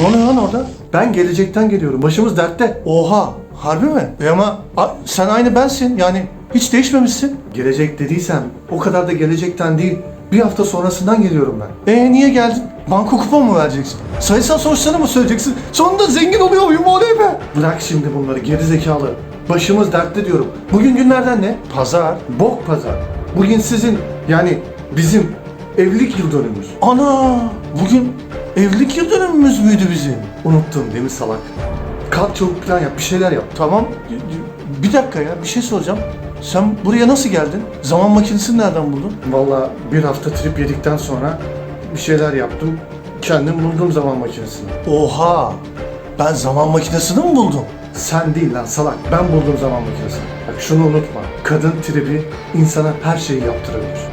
Ne oluyor lan orada? Ben gelecekten geliyorum. Başımız dertte. Oha. Harbi mi? E ama a- sen aynı bensin. Yani hiç değişmemişsin. Gelecek dediysem o kadar da gelecekten değil. Bir hafta sonrasından geliyorum ben. E niye geldin? Banko kupon mu vereceksin? Sayısal sonuçlarını mı söyleyeceksin? Sonunda zengin oluyor muyum oley be? Bırak şimdi bunları geri zekalı. Başımız dertte diyorum. Bugün günlerden ne? Pazar. Bok pazar. Bugün sizin yani bizim evlilik yıl dönümümüz. Ana! Bugün evlilik yıl dönümümüz müydü bizim? Unuttun değil mi salak? Kalk çabuk plan yap, bir şeyler yap. Tamam. Bir dakika ya, bir şey soracağım. Sen buraya nasıl geldin? Zaman makinesini nereden buldun? Vallahi bir hafta trip yedikten sonra bir şeyler yaptım. Kendim buldum zaman makinesini. Oha! Ben zaman makinesini mi buldum? Sen değil lan salak. Ben buldum zaman makinesini. Bak şunu unutma. Kadın tribi insana her şeyi yaptırabilir.